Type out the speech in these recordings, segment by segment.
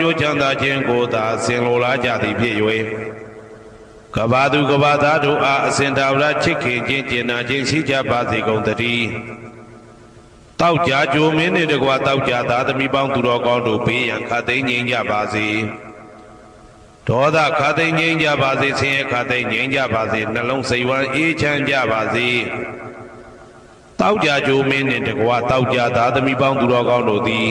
ညိုချမ်းသာခြင်းကိုသာဆင်လိုလားကြသည်ဖြစ်၍ကဘာသူကဘာသားတို့အားအစဉ်တာဝရချစ်ခင်ခြင်းကျင်နာခြင်းရှိကြပါစေကုန်သတည်းတောက်ကြကြိုမင်းနှင့်တကွာတောက်ကြသားသမီးပေါင်းသူတော်ကောင်းတို့ဘေးရန်ခတ်သိမ်းငြိမ်းကြပါစေဒေါသခတ်သိမ်းငြိမ်းကြပါစေဆင်းရဲခတ်သိမ်းငြိမ်းကြပါစေနှလုံးစိတ်ဝမ်းအေးချမ်းကြပါစေတောက်ကြကြိုမင်းနှင့်တကွာတောက်ကြသားသမီးပေါင်းသူတော်ကောင်းတို့သည်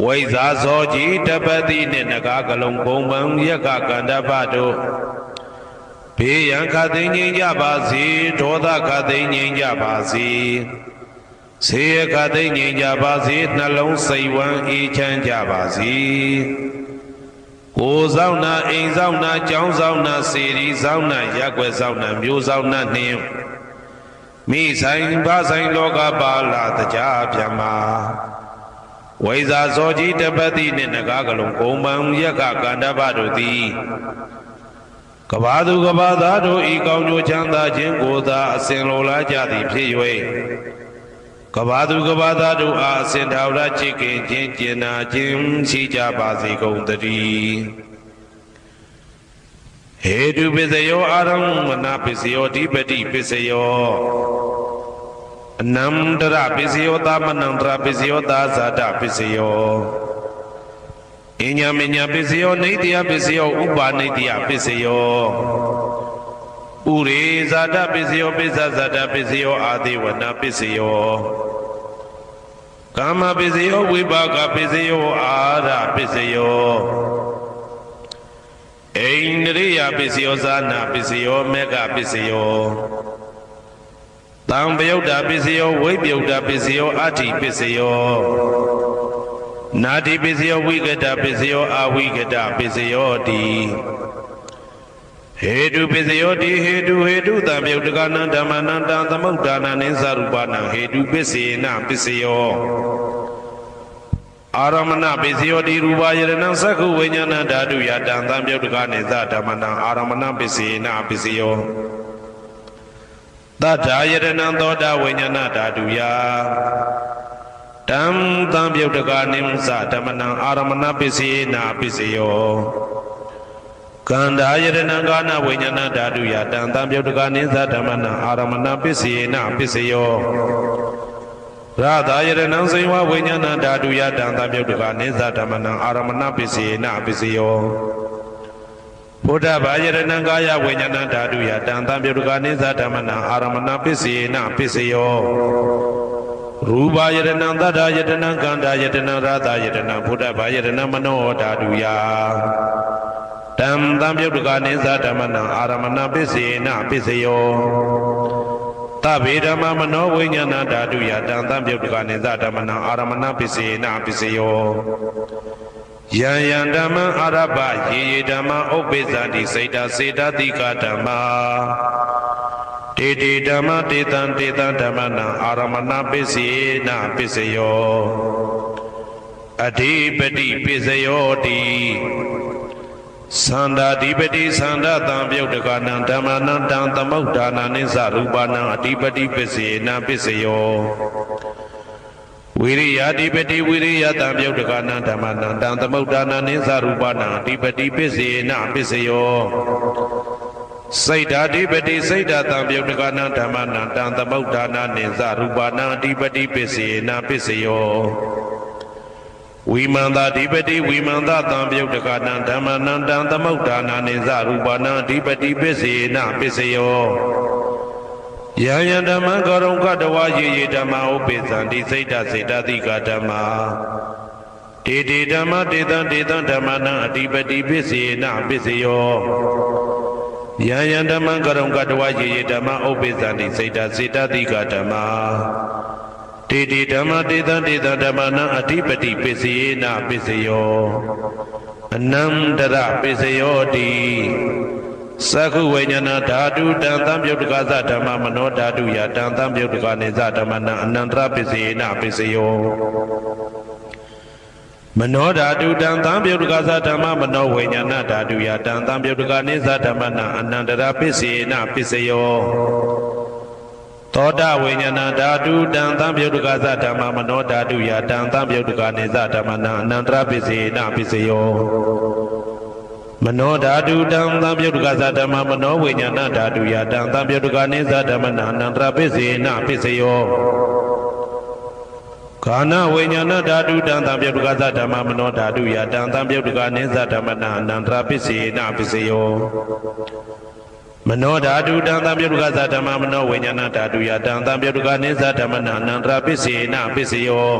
ဝိဇာဇောကြီးတပတိနှင့်နဂါကလုံးဘုံပံယက္ခကန္တပတို့ဘေးရန်ခတ်သိမ်းငြိမ်းကြပါစေဒေါသခတ်သိမ်းငြိမ်းကြပါစေဆေးရခတ်သိမ်းငြိမ်းကြပါစေနှလုံးစိတ်ဝမ်းအေးချမ်းကြပါစေကိုယ်ဆောင်နာအိမ်ဆောင်နာကျောင်းဆောင်နာစေရီဆောင်နာရက်ွယ်ဆောင်နာမျိုးဆောင်နာနှင့်မိဆိုင်ဘာဆိုင်လောကပါလာတကြပြမ ဝိဇာဇောကြီးတပတိနှင့်နဂါကလုံးဂုံပံယက္ခကန္တပတို့သည်ကဘာသူကဘာသားတို့ဤကောင်းကျိုးချမ်းသာခြင်းကိုသာအစဉ်လိုလားကြသည်ဖြစ်၍ကဘာသူကဘာသားတို့အားအစဉ်ထာဝရချစ်ခင်ခြင်းကျင်နာခြင်းရှိကြပါစေကုန်သတည်းဟေတုပစ္စယောအာရမဏပစ္စယောဓိပတိပစ္စယော အနန္တရပစ္စယောသမနန္တရပစ္စယောသာဇာတပစ္စယောအညာမညာပစ္စယောနေတယပစ္စယောဥပါနေတယပစ္စယောဥရေဇာတပစ္စယောပိစ္ဆဇာတပစ္စယောအာတိဝနာပစ္စယောကာမပစ္စယောဝိပါကပစ္စယောအာရပစ္စယောအိန္ဒြိယပစ္စယောဇာနာပစ္စယောမေဃပစ္စယော တံပယုတ်တာပစ္စယောဝိပယုတ်တာပစ္စယောအဋ္ဌိပစ္စယောနာတိပစ္စယောဝိကတပစ္စယောအဝိကတပစ္စယောတိဟေတုပစ္စယောတိဟေတုဟေတုတံပယုတ်တကနံဓမ္မနံတံသမုဒ္ဒါနံနိသရူပနံဟေတုပစ္စေနပစ္စယောအာရမဏပစ္စယောတိရူပယရဏံသက္ခုဝိညာဏဓာတုယတံသံပယုတ်တကနိသဓမ္မနံအာရမဏပစ္စေနပစ္စယော တတ္ထာယတနံသောတာဝိညာဏဓာတုယတံသံပြုတ်တကနိမသဓမ္မနံအာရမဏပစ္စေနာပစ္စယောကန္တာယတနံကာနဝိညာဏဓာတုယတံသံပြုတ်တကနိသဓမ္မနံအာရမဏပစ္စေနာပစ္စယောရသာယတနံစေဝဝိညာဏဓာတုယတံသံပြုတ်တကနိသဓမ္မနံအာရမဏပစ္စေနာပစ္စယော ဘုဒ္ဓဘာယရဏံကာယဝိညာဏဓာတုယတံတံပြုတ္တကနိသဓမ္မနံအာရမဏပစ္စေနပစ္စယောရူပယရဏံတတ္တယတနံကန္တာယတနံရသယတနံဘုဒ္ဓဘာယရဏံမနောဓာတုယတံတံပြုတ္တကနိသဓမ္မနံအာရမဏပစ္စေနပစ္စယောတဗေဓမ္မမနောဝိညာဏဓာတုယတံတံပြုတ္တကနိသဓမ္မနံအာရမဏပစ္စေနပစ္စယော ယံယံဓမ္မအာရပယေယေဓမ္မဥပ္ပိသန္တိစိတ်တစေတတိကဓမ္မတေတေဓမ္မတေတံတေတံဓမ္မနံအာရမဏပစ္စေနပစ္စယောအဓိပတိပစ္စယောတိသန္တာဓိပတိသန္တာတံပြုတ်တကနံဓမ္မနံတံသမုဋ္ဌာနာနိသရူပနံအဓိပတိပစ္စေနပစ္စယော ဝိရိယအဓိပတိဝိရိယတံပြုတ်တကနံဓမ္မနံတံသမုဋ္ဌာနာနိသရူပနံအဓိပတိပစ္စေနပစ္စယောစိတ်ဓာတိပတိစိတ်ဓာတံပြုတ်တကနံဓမ္မနံတံသမုဋ္ဌာနာနိသရူပနံအဓိပတိပစ္စေနပစ္စယောဝိမန္တာဓိပတိဝိမန္တတံပြုတ်တကနံဓမ္မနံတံသမုဋ္ဌာနာနိသရူပနံအဓိပတိပစ္စေနပစ္စယော ယံယံဓမ္မံကောရုံကတဝါယေယေဓမ္မဥပိသံတိစိတ်တစေတတိကဓမ္မာတေတေဓမ္မတေတံတေတံဓမ္မနံအဓိပတိပစ္စေနပစ္စယောယံယံဓမ္မံကောရုံကတဝါယေယေဓမ္မဥပိသံတိစိတ်တစေတတိကဓမ္မာတေတေဓမ္မတေတံတေတံဓမ္မနံအဓိပတိပစ္စယေနပစ္စယောအနန္တရပစ္စယောတိ သက္ခုဝိညာဏဓာတုတံသံပြုတ်တကသဓမ္မမနောဓာတုယတံသံပြုတ်တကနေသဓမ္မနံအနန္တရပစ္စေနပစ္စယောမနောဓာတုတံသံပြုတ်တကသဓမ္မမနောဝိညာဏဓာတုယတံသံပြုတ်တကနေသဓမ္မနံအနန္တရပစ္စေနပစ္စယောသောတာဝိညာဏဓာတုတံသံပြုတ်တကသဓမ္မမနောဓာတုယတံသံပြုတ်တကနေသဓမ္မနံအနန္တရပစ္စေနပစ္စယော မနောဓာတုတံသံပြုတ်ကသဓမ္မမနောဝိညာဏဓာတုယတံသံပြုတ်ကနိသဓမ္မနာအနန္တရပိစေနပိစယောကာနဝိညာဏဓာတုတံသံပြုတ်ကသဓမ္မမနောဓာတုယတံသံပြုတ်ကနိသဓမ္မနာအနန္တရပိစေနပိစယောမနောဓာတုတံသံပြုတ်ကသဓမ္မမနောဝိညာဏဓာတုယတံသံပြုတ်ကနိသဓမ္မနာအနန္တရပိစေနပိစယော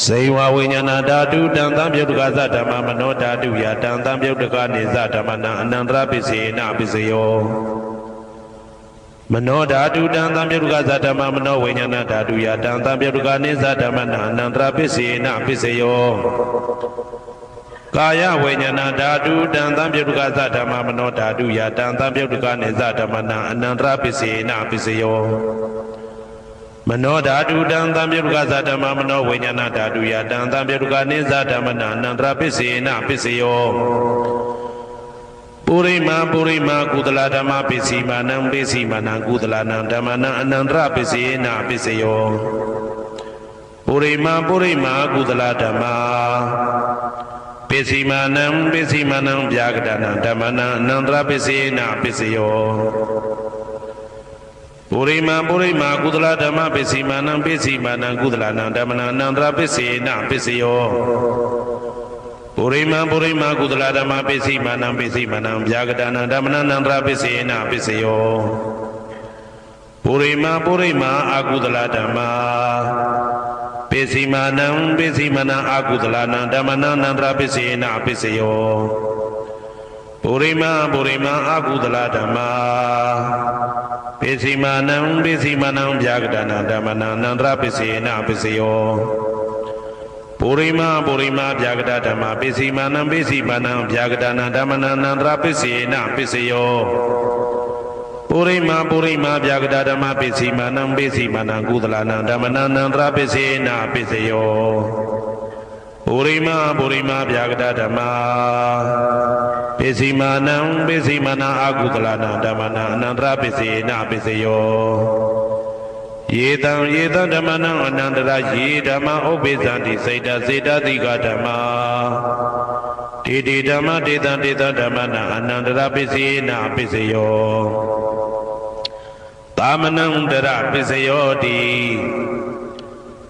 စေဝဝိညာဏဓာတုတံသံပြုတ်တကသဓမ္မမနောဓာတုယတံသံပြုတ်တကနေသဓမ္မနံအနန္တရပစ္စေနပစ္စယောမနောဓာတုတံသံပြုတ်တကသဓမ္မမနောဝိညာဏဓာတုယတံသံပြုတ်တကနေသဓမ္မနံအနန္တရပစ္စေနပစ္စယောကာယဝိညာဏဓာတုတံသံပြုတ်တကသဓမ္မမနောဓာတုယတံသံပြုတ်တကနေသဓမ္မနံအနန္တရပစ္စေနပစ္စယော မနောဓာတုတံသံပြုတ်ကသဓမ္မမနောဝိညာဏဓာတုယတံသံပြုတ်ကနိသဓမ္မနာအနန္တရပစ္စေနပစ္စယောပုရိမာပုရိမာကုသလဓမ္မပစ္စည်းမာနံပစ္စည်းမာနံကုသလနံဓမ္မနံအနန္တရပစ္စေနပစ္စယောပုရိမာပုရိမာကုသလဓမ္မပစ္စည်းမာနံပစ္စည်းမာနံဗျာကတနံဓမ္မနံအနန္တရပစ္စေနပစ္စယော ပုရိမာပုရိမာကုသလဓမ္မပစ္စည်းမာနံပစ္စည်းမာနံကုသလနံဓမ္မနံအနန္တရပစ္စေနပစ္စယောပုရိမာပုရိမာကုသလဓမ္မပစ္စည်းမာနံပစ္စည်းမာနံဗျာကတနံဓမ္မနံအနန္တရပစ္စေနပစ္စယောပုရိမာပုရိမာအာကုသလဓမ္မပစ္စည်းမာနံပစ္စည်းမာနံအာကုသလနံဓမ္မနံအနန္တရပစ္စေနပစ္စယော ပုရိမာပုရိမာအာကုသလဓမ္မာပိစီမာနံပိစီမာနံဗျာကတနာဓမ္မနာနန္တရပိစေနပိစယောပုရိမာပုရိမာဗျာကတဓမ္မပိစီမာနံပိစီမာနံဗျာကတနာဓမ္မနာနန္တရပိစေနပိစယောပုရိမာပုရိမာဗျာကတဓမ္မပိစီမာနံပိစီမာနံကုသလနံဓမ္မနာနန္တရပိစေနပိစယောပုရိမာပုရိမာဗျာကတဓမ္မာ ပိစီမာနံပိစီမာနအာကုသလနာဓမ္မနာအနန္တရပိစေနပိစယောယေတံယေတံဓမ္မနံအနန္တရယေဓမ္မဥပ္ပိသံတိစေတစေတတိကဓမ္မာတေတိဓမ္မတေတံတေတဓမ္မနာအနန္တရပိစေနပိစယောသာမနံတရပိစယောတိ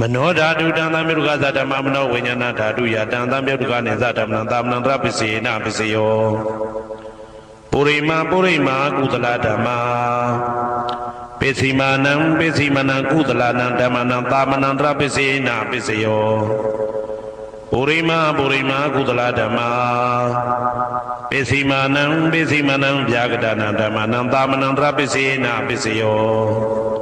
မနောဓာတုတံသံမြုကသဓမ္မမနောဝိညာဏဓာတုယတံသံမြုကနိသဓမ္မနံသာမဏံတရပစ္စေနပစ္စယောပုရိမာပုရိမာကုသလဓမ္မာပစ္စည်းမာနံပစ္စည်းမနံကုသလနံဓမ္မနံသာမဏံတရပစ္စေနပစ္စယောပုရိမာပုရိမာကုသလဓမ္မာပစ္စည်းမာနံပစ္စည်းမနံဗျာကတနံဓမ္မနံသာမဏံတရပစ္စေနပစ္စယော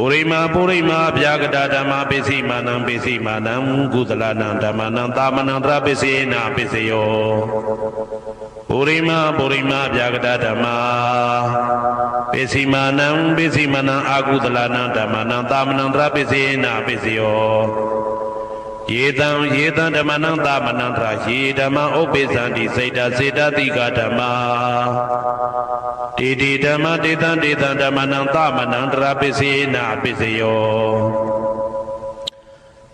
ပုရိမာပုရိမာဗျာကတာဓမ္မပိစိမာနံပိစိမာနံကုသလနံဓမ္မနံသာမနံတရပိစေနာပိစယောပုရိမာပုရိမာဗျာကတာဓမ္မပိစိမာနံပိစိမာနံအာကုသလနံဓမ္မနံသာမနံတရပိစေနာပိစယောယေတံယေတံဓမ္မနံသာမနံတရာယေဓမ္မဥပ္ပိသန္တိစေတစေတတိကဓမ္မ တေတိဓမ္မတေတံတေတံဓမ္မနံသမနံတရာပိစေနာပိစယော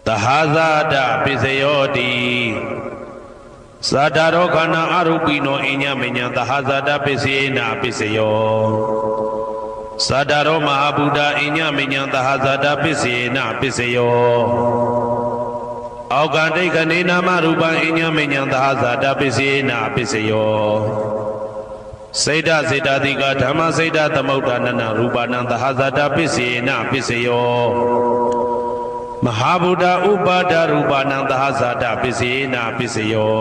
တဟာဇာတပိစယောတိသာတာရောခန္ဓာအရုပိနောအညမညံတဟာဇာတပိစေနာပိစယောသာတာရောမဟာဗုဒ္ဓအညမညံတဟာဇာတပိစေနာပိစယောအောက်ကတိတ်ခဏေနာမရူပံအညမညံတဟာဇာတပိစေနာပိစယော စေတစေတတိကဓမ္မစေတသမုဋ္ဌာနနရူပနံသဟဇာတပစ္စေနပစ္စယောမဟာဗုဒ္ဓဥပါဒရူပနံသဟဇာတပစ္စေနပစ္စယော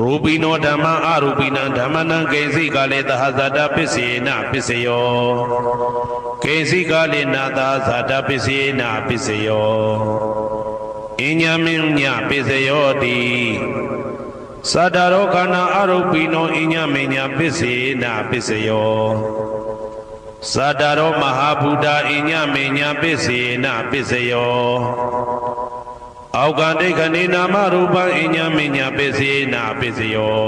ရူပိနောဓမ္မအရူပိနံဓမ္မနံကိဉ္စိကလေသဟဇာတပစ္စေနပစ္စယောကိဉ္စိကလေနာသဟဇာတပစ္စေနပစ္စယောအညမင်းညပစ္စယောတိ သတ္တရောခန္ဓာအရုပိနောအညမေညာပစ္စေနာပစ္စယောသတ္တရောမဟာဗုဒ္ဓအညမေညာပစ္စေနာပစ္စယောအောက်ကတိတ်ခဏေနာမရူပံအညမေညာပစ္စေနာပစ္စယော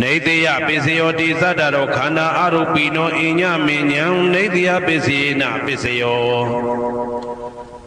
နေတယပစ္စယောတိသတ္တရောခန္ဓာအရုပိနောအညမေညာနေတယပစ္စေနာပစ္စယော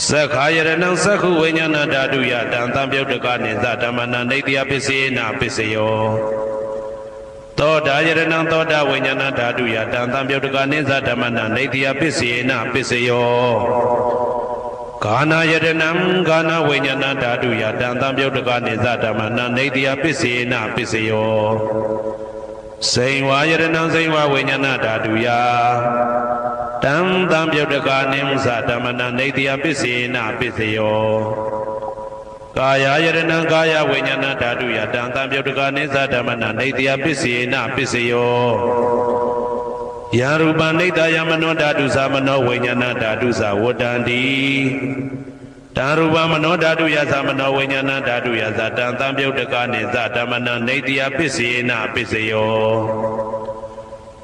သက္ခာယရဏံသက္ခုဝိညာဏဓာတုယတံတံပြုတ်တကနိသဓမ္မနံနေတယပစ္စေနာပစ္စယောသောတာယရဏံသောတာဝိညာဏဓာတုယတံတံပြုတ်တကနိသဓမ္မနံနေတယပစ္စေနာပစ္စယောကာနာယရဏံကာနာဝိညာဏဓာတုယတံတံပြုတ်တကနိသဓမ္မနံနေတယပစ္စေနာပစ္စယောစိန်ဝါယရဏံစိန်ဝါဝိညာဏဓာတုယ တံတံပြုတ်တကာနိမသဓမ္မနနေတယပစ္စေနပစ္စယောကာယယရဏံကာယဝိညာဏဓာတုယတံတံပြုတ်တကာနိသဓမ္မနနေတယပစ္စေနပစ္စယောယရူပနိတယမနောဓာတုသမနောဝိညာဏဓာတုသဝတ္တန္တိတံရူပမနောဓာတုယသမနောဝိညာဏဓာတုယသတံတံပြုတ်တကာနိသဓမ္မနနေတယပစ္စေနပစ္စယော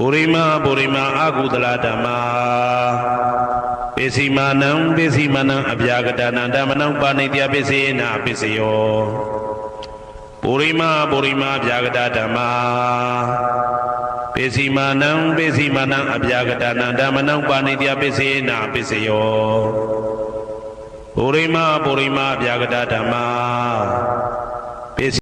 ပုရိမပုရိမအာကုသလဓမ္မာပိစီမာနံပိစီမာနံအပြာကတနာဓမ္မနံပါဏိတယပိစေနာပိစယောပုရိမပုရိမအပြာကတဓမ္မာပိစီမာနံပိစီမာနံအပြာကတနာဓမ္မနံပါဏိတယပိစေနာပိစယောပုရိမပုရိမဗျာဂတဓမ္မာ